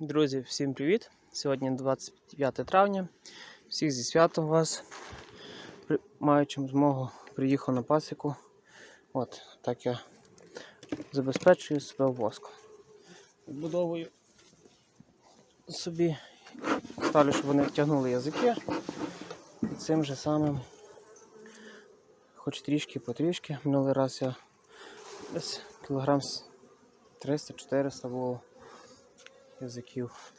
Друзі, всім привіт! Сьогодні 25 травня. Всіх зі святом вас. Маючи змогу, приїхав на пасіку. От, так я забезпечую себе воском. Відбудовую собі, ставлю, щоб вони тягнули язики. І цим же самим, хоч трішки потрішки. Минулий раз я десь кілограм 300-400 було язиків.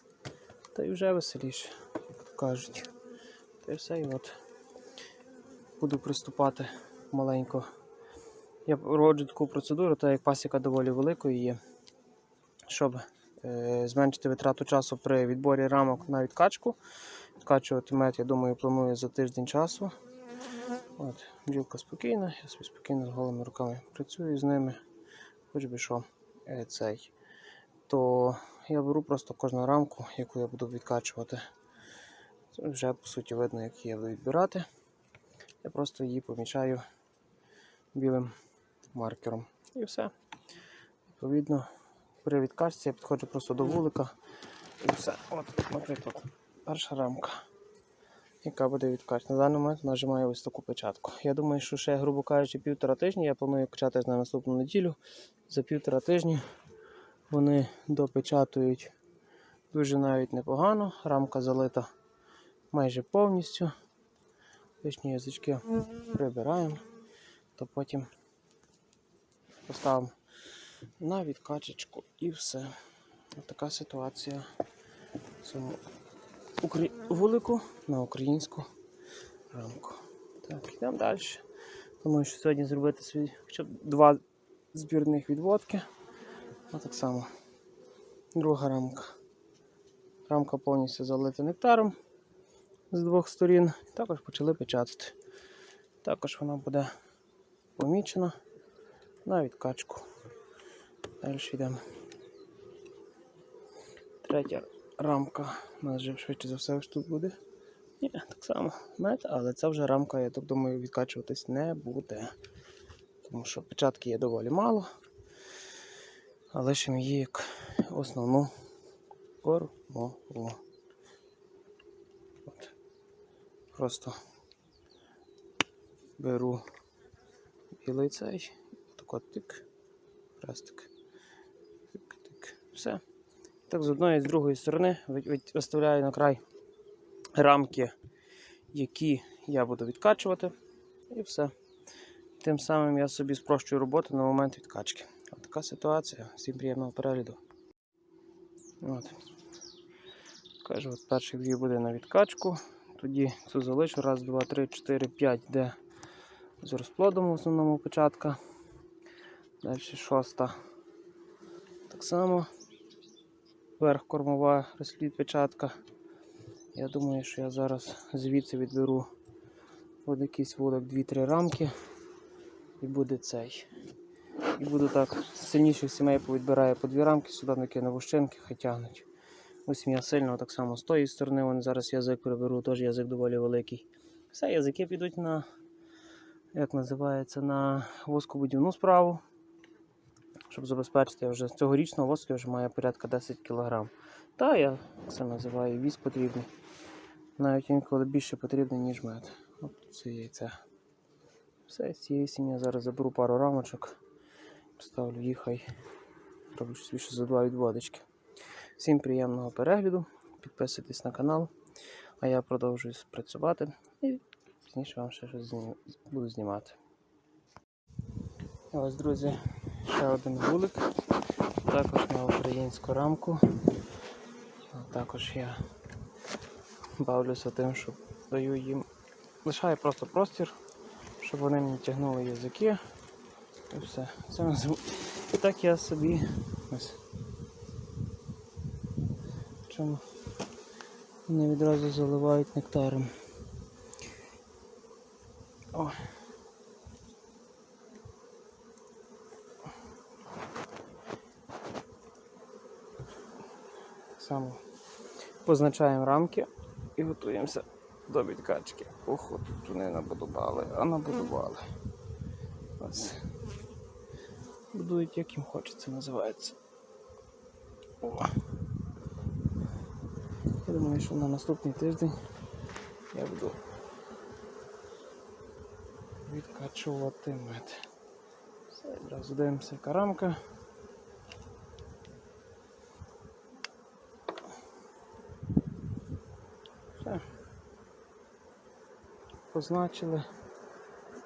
Та й вже веселіше, як кажуть. Та й все, і от буду приступати маленько. Я проводжу таку процедуру, так як пасіка доволі великою є, щоб е, зменшити витрату часу при відборі рамок на відкачку. Відкачувати мед, я думаю, планую за тиждень часу. От, бджілка спокійна, я собі спокійно з голими руками працюю з ними, хоч би що е, цей. То я беру просто кожну рамку, яку я буду відкачувати. Вже по суті видно, як її я буду відбирати. Я просто її помічаю білим маркером. І все. Відповідно, при відкачці я підходжу просто до вулика і все. От, наприклад, перша рамка, яка буде відкачана. На даний момент нажимаю ось таку печатку. Я думаю, що ще, грубо кажучи, півтора тижні. Я планую качати на наступну неділю. За півтора тижні вони допечатують дуже навіть непогано. Рамка залита майже повністю. Лишні язички прибираємо, то потім поставимо на відкачечку і все. Ось така ситуація в цьому укр... вулику на українську рамку. Так, йдемо далі. Думаю, що сьогодні зробити свій хоча б два збірних відводки. А так само друга рамка. Рамка повністю залита нектаром з двох сторін. Також почали печатати. Також вона буде помічена на відкачку. Далі йдемо. Третя рамка. У нас вже швидше за все ось тут буде. Ні, так само мед, але ця вже рамка, я так думаю, відкачуватись не буде. Тому що печатки є доволі мало. А лишимо її як основну формулу. От. Просто беру білий цей, так тик, хрестик, тик, тик, все. Так з одної і з другої сторони ви- ви- виставляю на край рамки, які я буду відкачувати, і все. Тим самим я собі спрощую роботу на момент відкачки. Така ситуація. Всім приємного перегляду. От. Кажу, от перший дві буде на відкачку. Тоді цю залишу. Раз, два, три, чотири, п'ять, де з розплодом в основному початка. Далі шоста. Так само. Верх кормова розплід печатка. Я думаю, що я зараз звідси відберу от якийсь вулик 2-3 рамки і буде цей. І буду так з сильніших сімей повідбираю по дві рамки, сюди накину вущинки, хай тягнуть. Ось м'я сильно так само з тої сторони. Вон зараз язик приберу, теж язик доволі великий. Все, язики підуть на, як називається, на воскобудівну справу. Щоб забезпечити я вже цьогорічного воску я вже маю порядка 10 кг. Та я це називаю віз потрібний. Навіть інколи більше потрібний, ніж мед. От це яйце. Все, з цієї сім'ї зараз заберу пару рамочок, поставлю їх, хай роблю більше за два відводочки. Всім приємного перегляду, підписуйтесь на канал, а я продовжую працювати і пізніше вам ще щось зні- буду знімати. Ось, друзі, ще один вулик, також на українську рамку. Також я бавлюся тим, що даю їм, лишаю просто простір, щоб вони мені тягнули язики. І все. Це назив- І так я собі ось. Чому вони відразу заливають нектаром. О. Само позначаємо рамки і готуємося до відкачки. Ох, тут вони набудували, а набудували. Ось. Будують як їм хочеться, називається. О. Я думаю, що на наступний тиждень я буду відкачувати мед. Все, одразу дивимося, яка. Все. Позначили.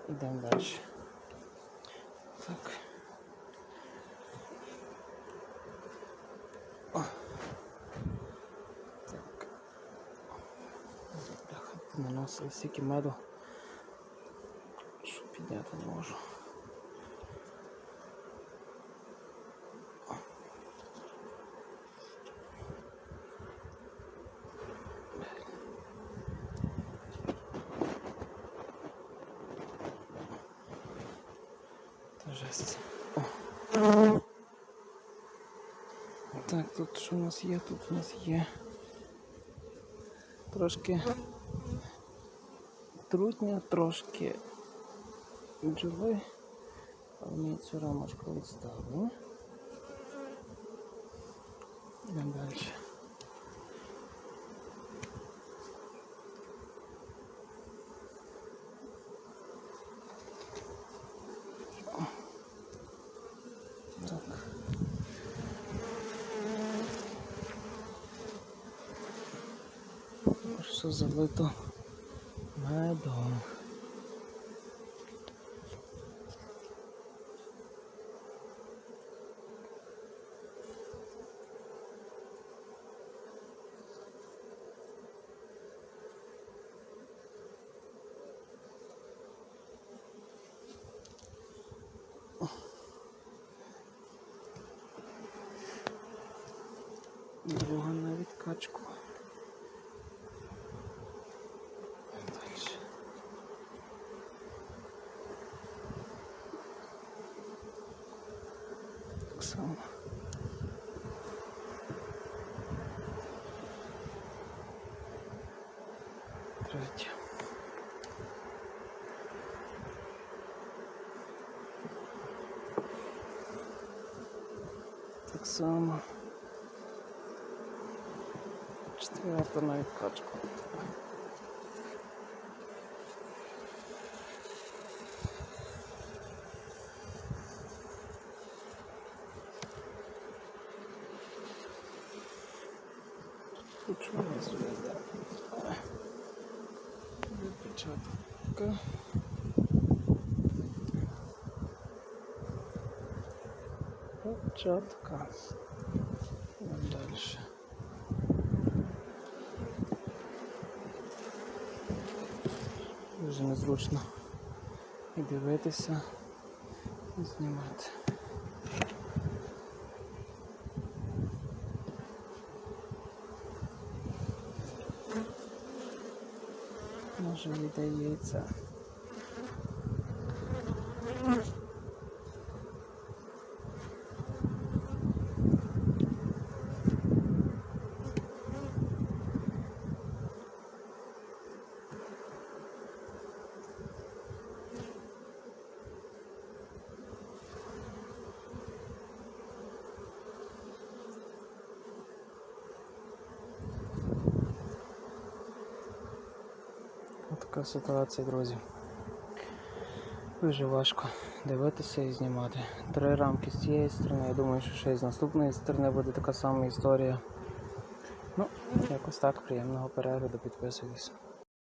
Йдемо далі. Так. О. Так. Наносили стільки меду, що підняти не можу. Так, тут що у нас є? Тут у нас є трошки трутня, трошки бджоли. Але цю рамочку відставимо. Йдемо далі. Все залито медом. Друга на відкачку. Само. Третя. Так само. Четверта на відкачку. Тут що у нас йде? Відпечатка. Початка. Дальше. Дуже незручно і дивитися, і знімати. Може віддається. Така ситуація, друзі. Дуже важко дивитися і знімати. Три рамки з цієї сторони. Я думаю, що ще й з наступної сторони буде така сама історія. Ну, якось так, приємного перегляду, підписуйтесь.